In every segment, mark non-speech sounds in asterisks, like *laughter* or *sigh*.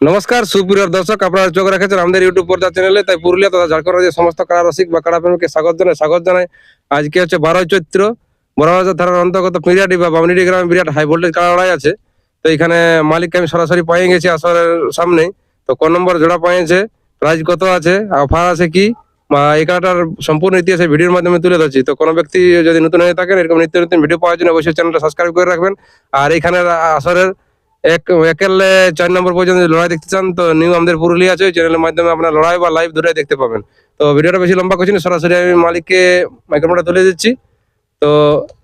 নমস্কার সুপ্রিয় দর্শক, আপনারা চোখ রেখেছেন আমাদের ইউটিউব পর্দা চ্যানেলে। তাই পুরুলিয়া তথা ঝাড়খণ্ড রাজ্যের সমস্ত কারা রসিক বা কারা প্রেমীকে স্বাগত জানাই স্বাগত জানাই। আজকে হচ্ছে বারোই চৈত্র, বড়বাজার থানার অন্তর্গত পিরিয়াডি বা বামনিডি গ্রামে বিরাট হাই ভোল্টেজ কারা লড়াই আছে। তো এখানে মালিককে আমি সরাসরি পাইয়ে গেছি আসরের সামনে। তো কোন নম্বর জোড়া পাইয়েছে প্রাইজ কত আছে অফার আছে কি? এই খেলাটার সম্পূর্ণ ইতিহাসে ভিডিওর মাধ্যমে তুলে ধরছি। তো কোনো ব্যক্তি যদি নতুন হয়ে থাকেন, এরকম নিত্য নতুন ভিডিও পাওয়ার জন্য অবশ্যই চ্যানেলটা সাবস্ক্রাইব করে রাখবেন। আর এখানের আসরের এক একেলে চার নম্বর পর্যন্ত লড়াই দেখতে চান তো নিউ আমাদের পুরুলিয়া আছে চ্যানেলের মাধ্যমে আপনার লড়াই বা লাইভ দুটাই দেখতে পাবেন। তো ভিডিওটা বেশি লম্বা করছি না, সরাসরি আমি মালিককে মাইক্রোফোনটা তুলে দিচ্ছি। তো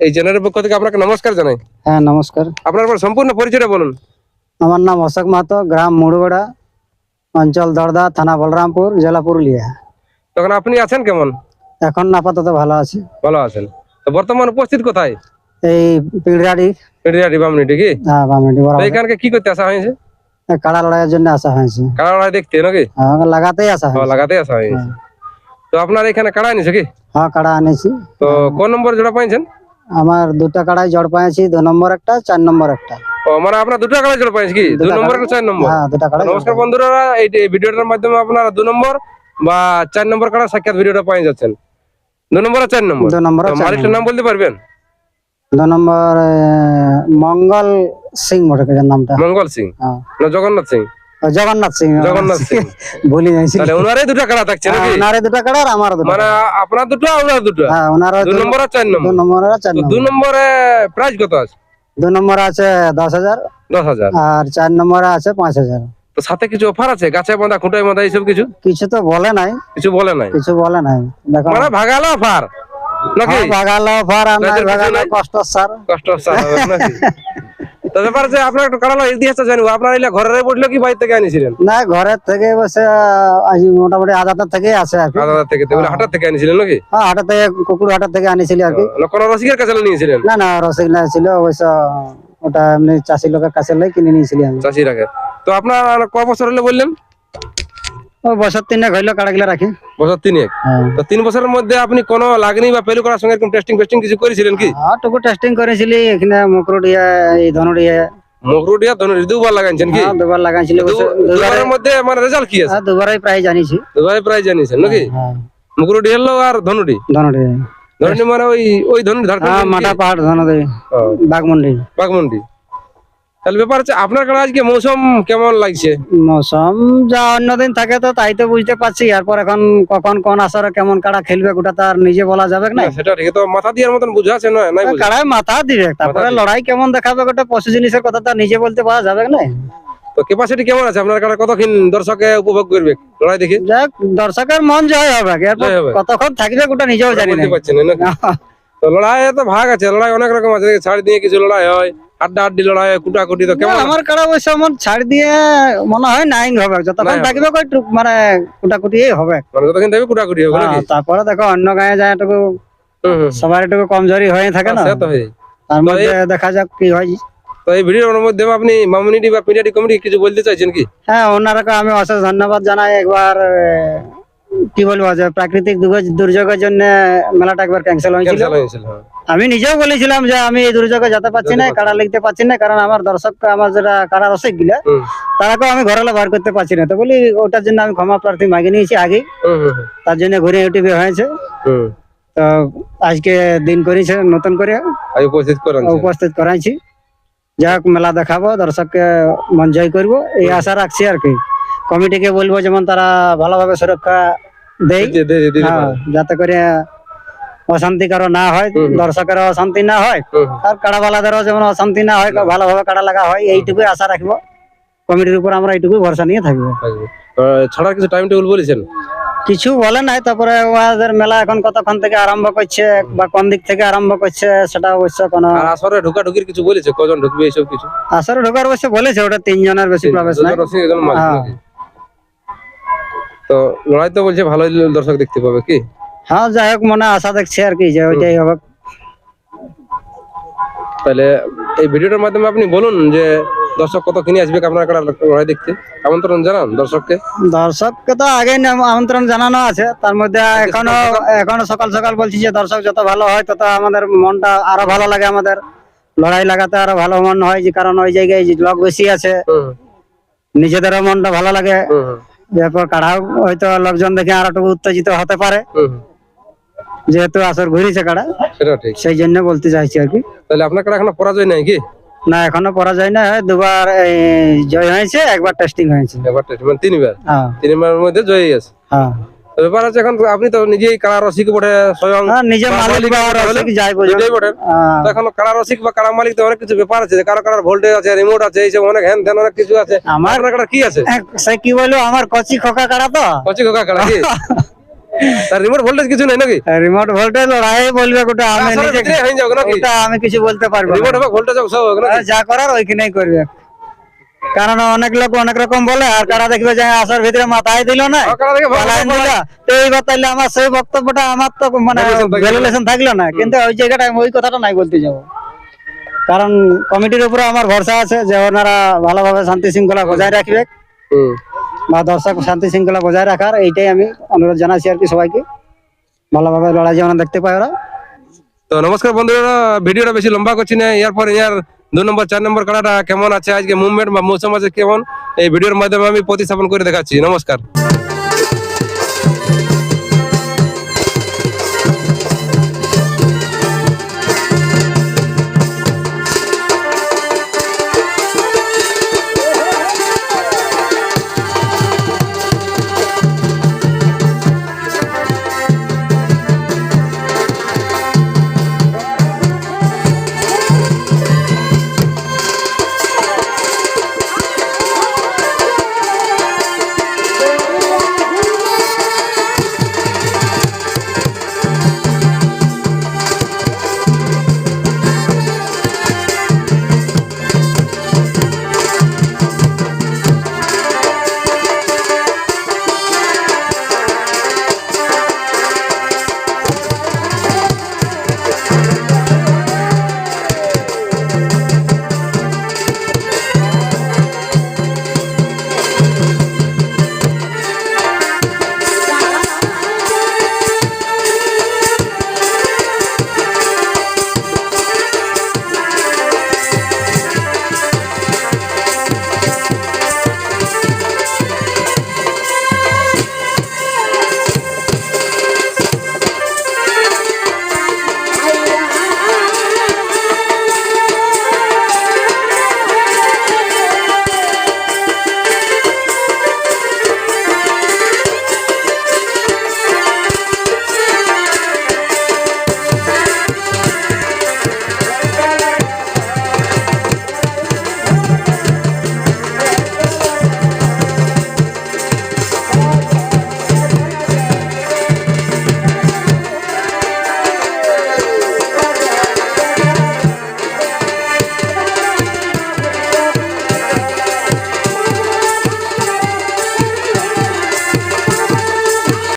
এই চ্যানেলের পক্ষ থেকে আপনাকে নমস্কার জানাই। হ্যাঁ নমস্কার। আপনার সম্পূর্ণ পরিচয়টা বলুন। আমার নাম অশোক মাহাতো গ্রাম মুড়গোড়া অঞ্চল দরদা থানা বলরামপুর জেলা পুরুলিয়া। তখন আপনি আছেন কেমন? এখন আপাতত ভালো আছি। ভালো আছেন। তো বর্তমান উপস্থিত কোথায়? এই পিঁড়াড়ি পেডিয়াটি বামনিটি কি? হ্যাঁ বামুন্ডি তো বরাবর এখানকে কি করতে আসা হয়েছে? এই কাড়া লড়াইয়ের জন্য আসা হয়েছে। কাড়া লড়াই দেখতে নাকি? হ্যাঁ, ওকে লাগাতেই আসা ও, হয়েছে। লাগাতে আসা হয়েছে। হ্যাঁ। তো আপনার এখানে কাড়া নিছে কি? হ্যাঁ কাড়া আনেছি তো কোন নম্বর জোড়া পাইছেন? আমার দুটা কাড়াই জড় পাইছি দু নম্বর একটা চার নম্বর একটা। ও মানে আপনার দুটো কাড়া জোড়া পাইছে কি? দু দুটা নম্বর কাড়া। আর চার নম্বর? হ্যাঁ দুটা কাড়াই জোড় নমস্কার বন্ধুরা এই যে ভিডিওটার মাধ্যমে আপনারা দু নম্বর বা চার নম্বর কাড়া সাক্ষাৎ ভিডিওটা পেয়ে যাচ্ছেন। দু নম্বর আর চার নম্বর। দু নম্বর আর তো চার মালিকটার নাম বলতে পারবেন? দু নম্বর মঙ্গল সিং বটে নামটা? মঙ্গল সিং? হ্যাঁ। না জগন্নাথ সিং। জগন্নাথ সিং জগন্নাথ সিং। *laughs* ভুলি যাইছি। তাহলে ওনারই দুটো কাড়া থাকছে নাকি? ওনারে দুটা কাড়া আর আমার দুটা মানে আপনার দুটো ওনার দুটো? হ্যাঁ ওনার নম্বর আর চার দু নম্বর। নম্বর আর চার তো দু নম্বরে। প্রাইস কত আছে? দু নম্বর আছে দশ হাজার। দশ হাজার। আর চার নম্বরে আছে পাঁচ হাজার। তো সাথে কিছু অফার আছে? গাছে বাঁধা খুঁটায় বাঁধা এইসব কিছু? কিছু তো বলে নাই। কিছু বলে নাই? কিছু বলে নাই। দেখো। মানে ভাগালো অফার নাকি? হ্যাঁ, ভাগালো ফার আর নাই গাছের কিছু ভাগালো কষ্ট সার কষ্ট হচ্ছে নাকি? তো ব্যাপার যে আপনার একটু কারালো ইতিহাসটা জানব আপনার এলে ঘরে পড়ল কি বাইরে থেকে আনিছিলেন? না ঘরের থেকে বসে আজ মোটামুটি আধাটা থেকে আছে আর থেকে তো বলে হাটার থেকে আনিছিলেন নাকি? হ্যাঁ হাটা থেকে কুকুর হাটা থেকে আনিছিলি আর কি। না রসিকের কাছে নিয়েছিলেন? না না রসগোল্লা ছিল অবশ্য ওটা এমনি চাষি লোকের কাছে লাই কিনে নিয়েছিলি আমি। চাষির আগে। তো আপনার ক বছর হলে বললেন? ওই বছর তিনে ঘইলো কাড়াগুলো রাখি। বছর তিনেক? হ্যাঁ। তো তিন বছরের মধ্যে আপনি কোনো লাগনি বা পেলু করার সঙ্গে এরকম টেস্টিং ফেস্টিং কিছু করেছিলেন কি? টুকু টেস্টিং করেছিলি এখানে মুকরুডিয়া এই ধনুডিয়া। মকরুডিয়া দুবার লাগাইছেন কি? হ্যাঁ দুবার লাগাইছিল দুবারের মধ্যে মানে রেজাল্ট কি আছে? হ্যাঁ দুবারই প্রায় জানিছি। দুবারে প্রায় নাকি? হ্যাঁ মুকুরুডি আর ধনুডি? ধনুডিয়া ধনুডি মানে ওই ওই ধনুডি হ্যাঁ মাটা পাহাড় ধনুডি বাগমুন্ডি বাগমন্ডি তাহলে ব্যাপার হচ্ছে আপনার কাছে আজকে মৌসুম কেমন লাগছে? মৌসুম যা অন্যদিন থাকে তো তাই তো বুঝতে পারছি। এরপর এখন কখন কোন আসরে কেমন কাড়া খেলবে গোটা তার নিজে বলা যাবে না সেটা ঠিক। তো মাথা দিয়ার মতন বুঝাছে না নাই কাড়ায় মাথা দিবে। তারপরে লড়াই কেমন দেখাবে গোটা পশু জিনিসের কথা তার নিজে বলতে পারা যাবে না তো ক্যাপাসিটি কেমন আছে? আপনার কাছে কতক্ষণ দর্শকে উপভোগ করবে? লড়াই দেখি? যাক দর্শকের মন জয় হবে। এরপর কতক্ষণ থাকবে গোটা নিজেও জানি না। *laughs* তো লড়াই তো ভাগ আছে লড়াই অনেক রকম আছে। ছাড় দিয়ে কিছু লড়াই হয়। আড্ডা আড্ডি লড়াই কুটাকুটি তো কেমন? আমার কাড়া অবশ্য আমার ছাড় দিয়ে মনে হয় নাইন হবে। যতক্ষণ নাই কই মানে কুটাকুটি হবে। মানে যতক্ষণ থাকবে কুটাকুটি হবে নাকি? হ্যাঁ, তারপরে দেখো অন্য গায়ে যায় একটু। সবার একটু কমজোরি হয়ে থাকে না। সে তার মধ্যে দেখা যাক কি হয়। তো এই ভিডিওর মধ্যে আপনি মামুনিটি বা পিরিয়ডিক কমিটি কিছু বলতে চাইছেন কি? হ্যাঁ ওনারাকে আমি অশেষ ধন্যবাদ জানাই। একবার কি বলব যে প্রাকৃতিক দুর্যোগের জন্য মেলাটা একবার ক্যান্সেল হয়েছিল। হ্যাঁ। আমি নিজেও বলেছিলাম যে আমি এই দুর্যোগে যেতে পারছি না কারা লিখতে পারছি না কারণ আমার দর্শক আমার যেটা কারা রসিক গিলা তারাকেও আমি ঘরে বার করতে পারছি না। তো বলি ওটার জন্য আমি ক্ষমা প্রার্থী মাগি নিয়েছি আগেই। হুম, তার জন্য ঘুরে ইউটিউবে হয়েছে। তো আজকে দিন করেছে নতুন করে উপস্থিত উপস্থিত করাইছি। যাই হোক মেলা দেখাবো দর্শককে মন জয় করব এই আশা রাখছি আর কি। কমিটিকে বলব যেমন তারা ভালোভাবে সুরক্ষা দেয় হ্যাঁ। যাতে করে অশান্তি কারও না হয়। দর্শকের অশান্তি না হয়। আর কাড়াওয়ালাদেরও যেমন অশান্তি না হয় ভালোভাবে কাড়া লাগা হয় এইটুকুই আশা রাখব। কমিটির উপর আমরা এইটুকুই ভরসা নিয়ে থাকব। ছাড়ার কিছু টাইম টেবিল বলেছেন? কিছু বলে নাই তারপরে ওদের মেলা এখন কতক্ষণ থেকে আরম্ভ করছে বা কোন দিক থেকে আরম্ভ করছে সেটা অবশ্য কোনো আসরে ঢুকা ঢুকির কিছু বলেছে? কজন ঢুকবে এইসব কিছু? আসরে ঢোকার অবশ্য বলেছে ওটা তিনজনের বেশি প্রবেশ নাই। তো লড়াই তো বলছে ভালোই দর্শক দেখতে পাবে কি? হ্যাঁ যাই হোক মনে আশা দেখছে আর কি যে ওইটাই হবে তাহলে এই ভিডিওটার মাধ্যমে আপনি বলুন যে দর্শক কত কিনে আসবে আপনার কাড়া লড়াই দেখতে? আমন্ত্রণ জানান দর্শককে। দর্শককে তো আগে আমন্ত্রণ জানানো আছে তার মধ্যে এখনও এখনও সকাল সকাল বলছি যে দর্শক যত ভালো হয় তত আমাদের মনটা আরও ভালো লাগে আমাদের। লড়াই লাগাতে আরও ভালো মন হয় যে কারণ ওই জায়গায় যে লোক বেশি আছে নিজেদেরও মনটা ভালো লাগে। এরপর কাড়াও হয়তো লোকজন দেখে আর একটু উত্তেজিত হতে পারে। যেহেতু আসর ঘুরিছে কাড়া সেটা ঠিক। সেই জন্য বলতে চাইছি আর কি। তাহলে আপনার কাড়া এখনও পরাজয় নাই কি? না এখনও পরাজয় যায় না দুবার এই, জয় হয়েছে একবার টেস্টিং হয়েছে। একবার টেস্টিং মানে তিনবার? হ্যাঁ। তিনবারের মধ্যে জয় আছে। হ্যাঁ। ব্যাপার আছে এখন আপনি তো নিজেই কাড়া রসিক বটে স্বয়ং হ্যাঁ, নিজে মালিক বা রসিক যাই বটে। হ্যাঁ, তো এখন কাড়া রসিক বা কাড়া মালিক তো অনেক কিছু ব্যাপার আছে কারও কাড়ার ভোল্টেজ আছে রিমোট আছে এইসব অনেক হ্যান অনেক কিছু আছে। আমার কাড়া কি আছে? সে কি বলল? আমার কচি খোকা কাড়া তো। কচি খোকা কাড়া কি? তার রিমোট ভোল্টেজ কিছু নেই নাকি? রিমোট ভোল্টেজ লড়াই বলবে গোটা আমি নিজে হয়ে যাবে নাকি? আমি কিছু বলতে পারব রিমোট ভোল্টেজ সব যা করার ওইখানেই করবে। কারণ অনেক লোক অনেক রকম বলে আর কারা দেখবে যে আসার ভিতরে মাথায় দিল না? তো এইবার তাইলে আমার সেই বক্তব্যটা আমার তো মানে থাকল না। ভ্যালুলেশন থাকল না। কিন্তু ওই জায়গাটায় আমি ওই কথাটা নাই বলতে যাব। কারণ কমিটির উপরে আমার ভরসা আছে যে ওনারা ভালোভাবে শান্তি শৃঙ্খলা বজায় রাখবে। বা দর্শক শান্তি শৃঙ্খলা বজায় রাখার এইটাই আমি অনুরোধ জানাচ্ছি আর কি সবাইকে। ভালোভাবে লড়াই যেমন দেখতে পায় ওরা। তো নমস্কার বন্ধুরা ভিডিওটা বেশি লম্বা করছি না এরপর ইয়ার দু নম্বর, চার নম্বর কাড়াটা কেমন আছে? আজকে মুভমেন্ট বা মৌসুম আছে কেমন? এই ভিডিওর মাধ্যমে আমি প্রতিস্থাপন করে দেখাচ্ছি। নমস্কার।